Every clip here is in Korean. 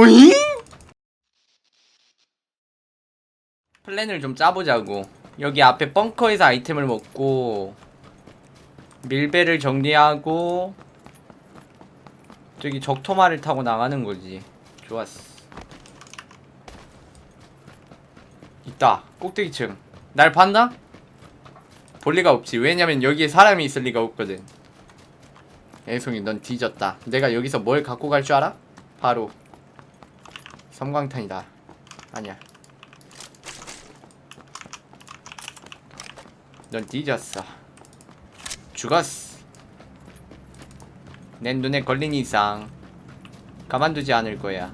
오잉? 플랜을 좀 짜보자고. 여기 앞에 벙커에서 아이템을 먹고 밀배를 정리하고 저기 적토마를 타고 나가는 거지. 좋았어. 있다. 꼭대기층. 날 봤나? 볼 리가 없지. 왜냐면 여기에 사람이 있을 리가 없거든. 애송이 넌 뒤졌다. 내가 여기서 뭘 갖고 갈 줄 알아? 바로 섬광탄이다. 아니야. 넌 뒤졌어. 죽었어. 내 눈에 걸린 이상 가만두지 않을 거야.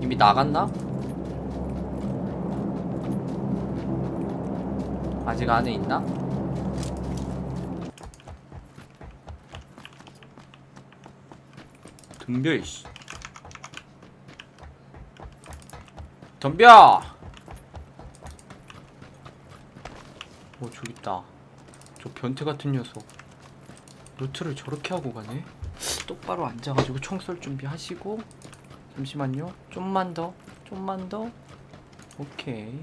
이미 나갔나? 아직 안에 있나? 덤벼 이씨. 덤벼! 오 저기 있다. 저 변태 같은 녀석. 루트를 저렇게 하고 가네? 똑바로 앉아가지고 총 쏠 준비하시고. 잠시만요. 좀만 더. 좀만 더. 오케이.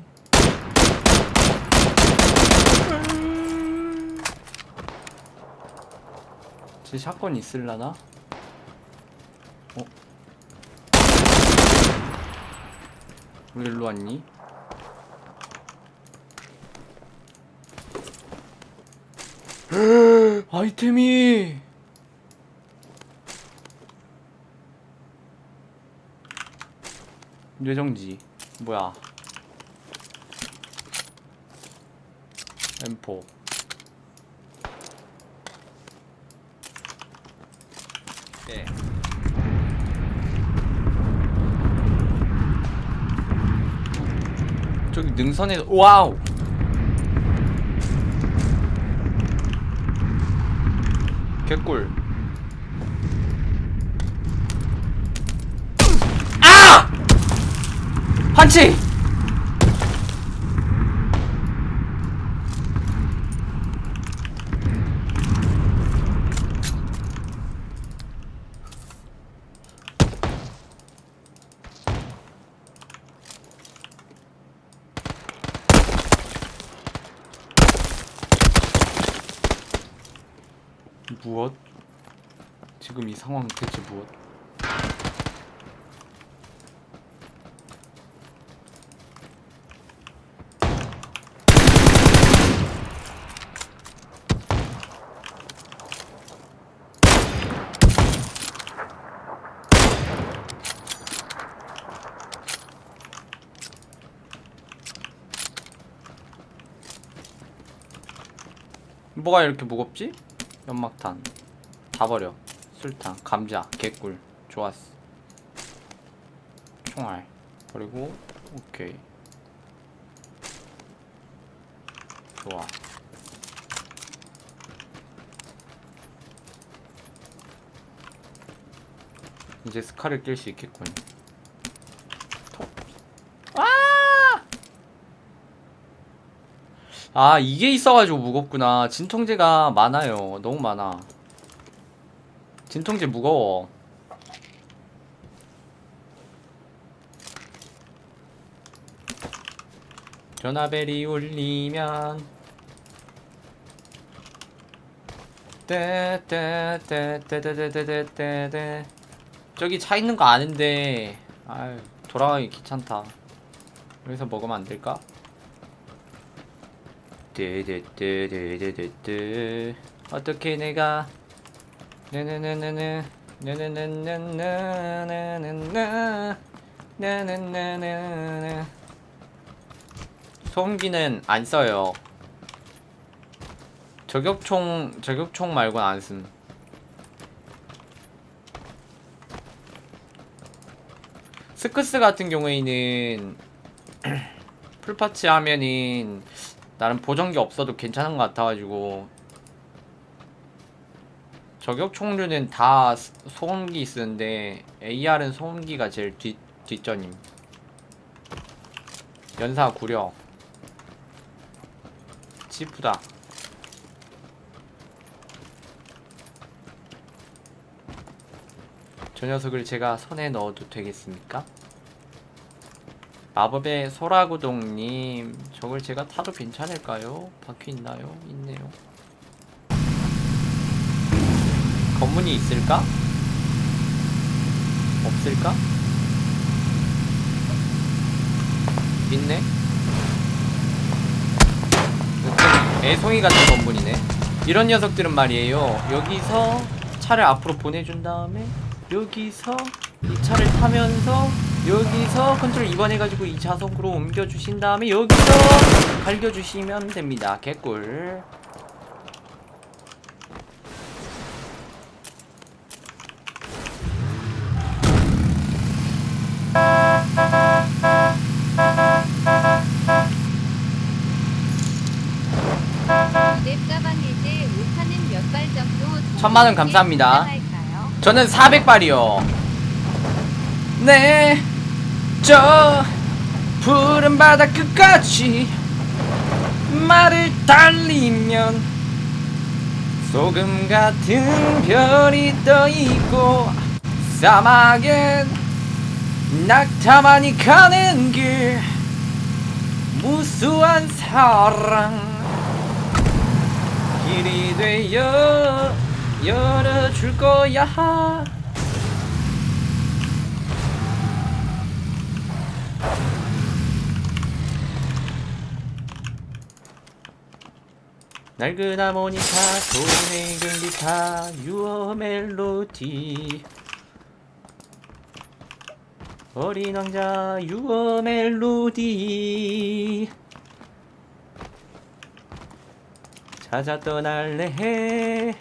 제 샷건 있을라나? 왜 일로 왔니? 아이템이! 뇌정지. 뭐야? M4 네. 저기 능선에 와우 개꿀 아! 판치! 무엇? 지금 이 상황 대체 무엇? 뭐가 이렇게 무겁지? 연막탄 다 버려 술탄 감자 개꿀. 좋았어. 총알. 버리고 오케이. 좋아. 이제 스카를 낄 수 있겠군. 톡. 아! 아 이게 있어가지고 무겁구나. 진통제가 많아요. 너무 많아 진통제 무거워 전화벨이 울리면 떼떼떼떼떼떼떼떼떼 저기 차 있는 거 아는데 아유 돌아가기 귀찮다 여기서 먹으면 안 될까? 떼떼떼떼떼떼 어떻게 내가 네네네네네 네네네네네네네네 네네네네네 소음기는 안 써요. 저격총 저격총 말고는 안 쓴. 스크스 같은 경우에는 풀파츠 하면은 나름 보정기 없어도 괜찮은 것 같아가지고 저격 총류는 다 소- 소음기 쓰는데 AR은 소음기가 제일 뒷 뒷전임. 연사 구려. 치프다. 저 녀석을 제가 손에 넣어도 되겠습니까? 마법의 소라구동님 저걸 제가 타도 괜찮을까요? 바퀴 있나요? 있네요 검문이 있을까? 없을까? 있네. 좀 애송이 같은 건물이네. 이런 녀석들은 말이에요. 여기서 차를 앞으로 보내준 다음에 여기서 이 차를 타면서 여기서 컨트롤 2번 해가지고 이 자석으로 옮겨주신 다음에 여기서 갈겨주시면 됩니다. 개꿀 천만 원 감사합니다. 저는 400발이요. 네, 저 푸른 바다 끝까지 말을 달리면 소금 같은 별이 떠 있고 사막엔 낙타만이 가는 길 무수한 사랑 길이 되어 열어줄 거야. 낡은 하모니카 든 기타 유어 멜로디. 어린 왕자 유어 멜로디. 찾아 떠날래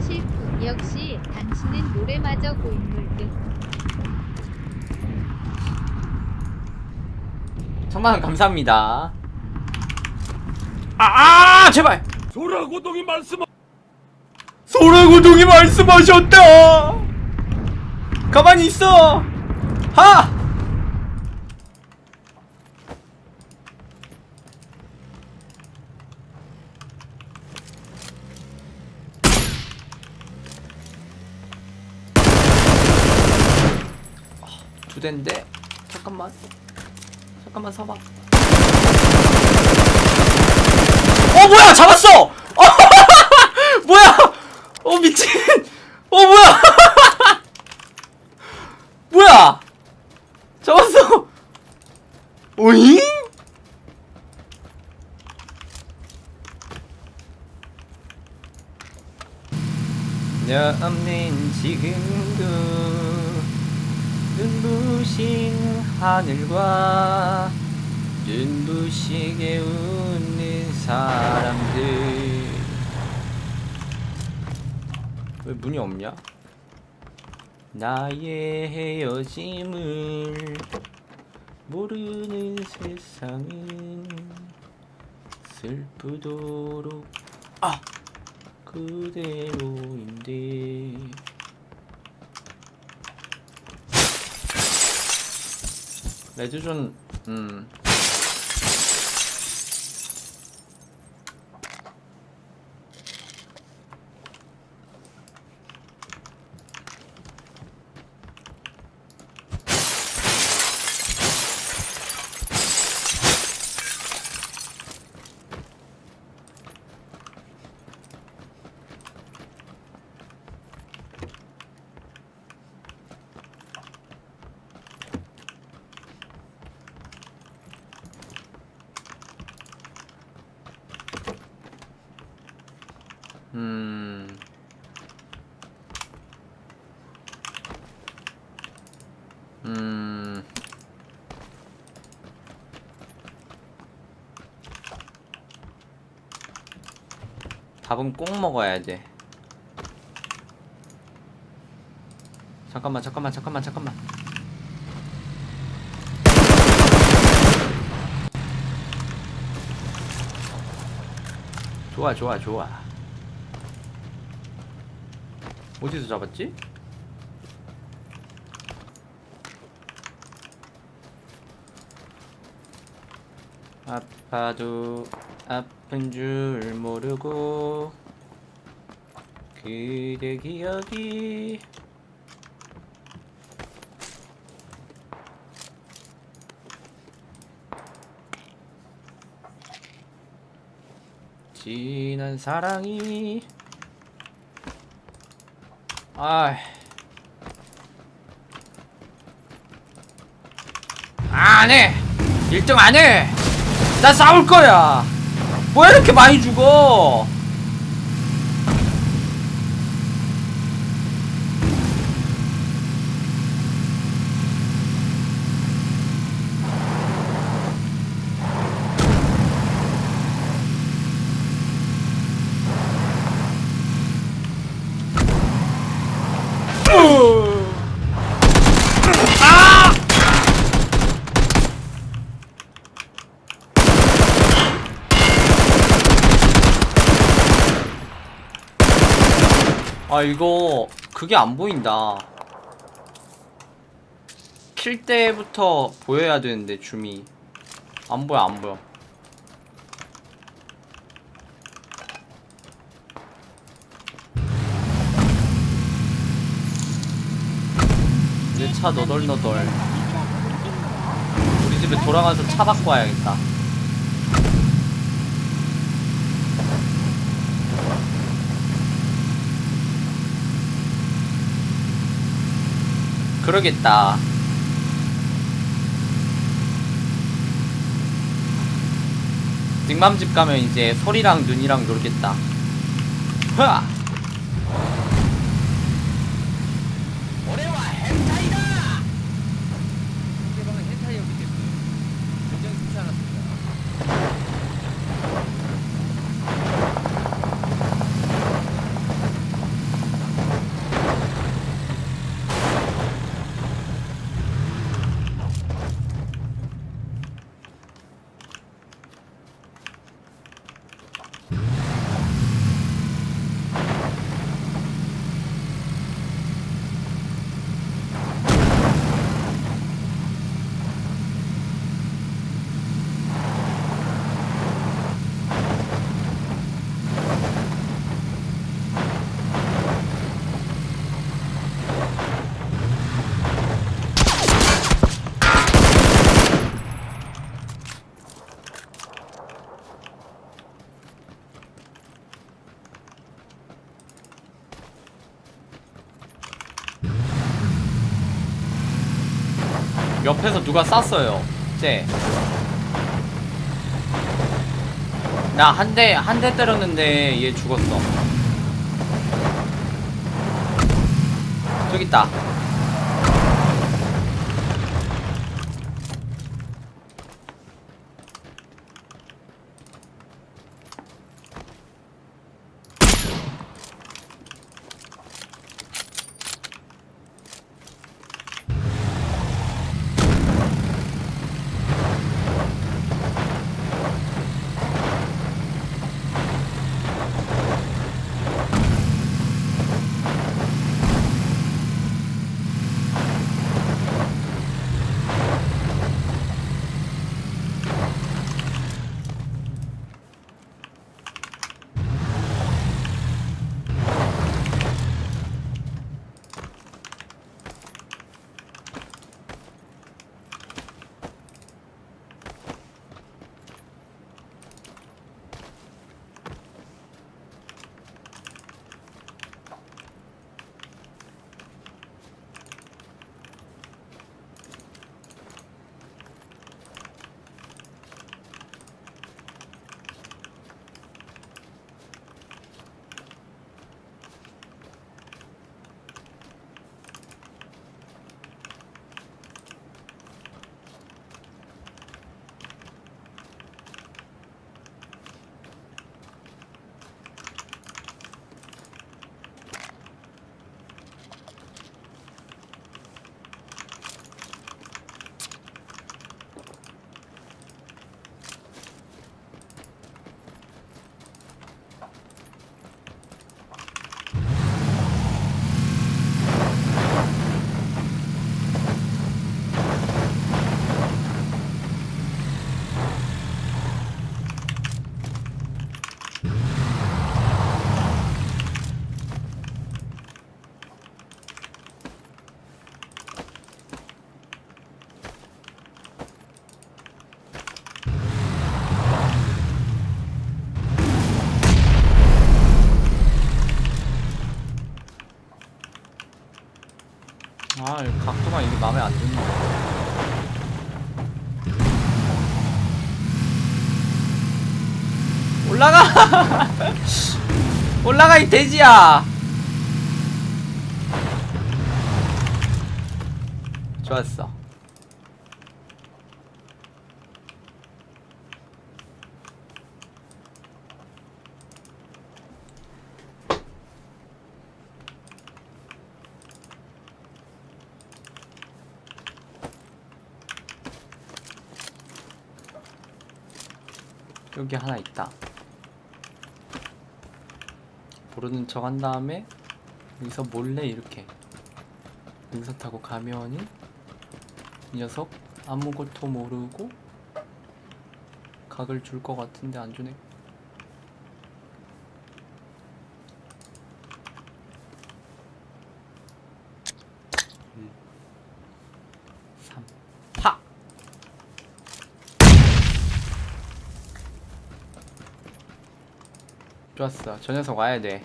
실프 역시 당신은 노래마저 고인물들 천만 원 감사합니다. 아, 아 제발! 소라고동이 말씀 소라고동이 말씀하셨다! 가만히 있어! 하 두 대인데? 잠깐만. 잠깐만 서봐. 어 뭐야! 잡았어! 어, 뭐야! 어 미친! 어 뭐야! 뭐야! 잡았어! 오잉? 없는 지금도 눈부신 하늘과 눈부시게 웃는 사람들. 왜 문이 없냐? 나의 헤어짐을 모르는 세상은 슬프도록 아! 그대로인데 레드존 음 음. 음. 밥은 꼭 먹어야 돼. 잠깐만, 잠깐만, 잠깐만, 잠깐만. 좋아, 좋아, 좋아. 어디서 잡았지? 아파도 아 픈 줄 모르고 그대 기억이 지난 사랑이 아이 안해! 1등 안해! 나 싸울 거야 뭐 이렇게 많이 죽어 아 이거 그게 안 보인다. 킬 때부터 보여야 되는데 줌이. 안 보여 안 보여. 내 차 너덜너덜. 우리 집에 돌아가서 차 바꿔 와야겠다 그러겠다. 닉맘집 가면 이제 소리랑 눈이랑 놀겠다. 흐아 올해와 헨타이다 상대방은 헨타이였기 때문에 굉장히 좋지 않았습니다. 옆에서 누가 쐈어요. 쟤. 나 한 대, 한 대 때렸는데 얘 죽었어. 저기 있다. 여기 마음에 안 드는 거 올라가! 올라가 이 돼지야! 좋았어 여기 하나 있다 모르는 척 한 다음에 여기서 몰래 이렇게 능선 타고 가면은 이 녀석 아무것도 모르고 각을 줄 것 같은데 안 주네. 음. 3 파! 좋았어. 저 녀석 와야 돼.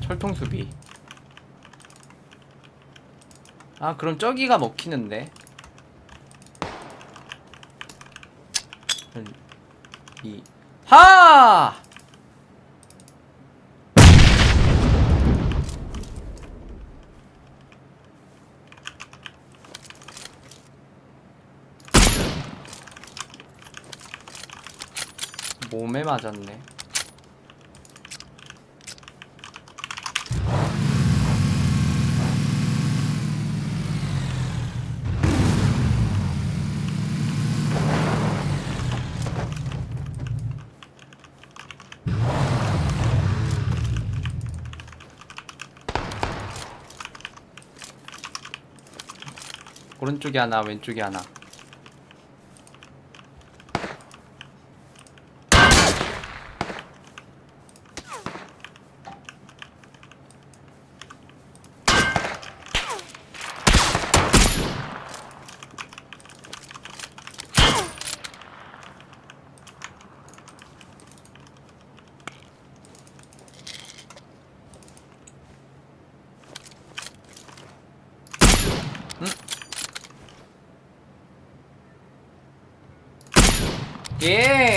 철통 수비. 아, 그럼 저기가 먹히는데. 한, 이, 하! 몸에 맞았네. 오른쪽에 하나, 왼쪽에 하나. Yeah.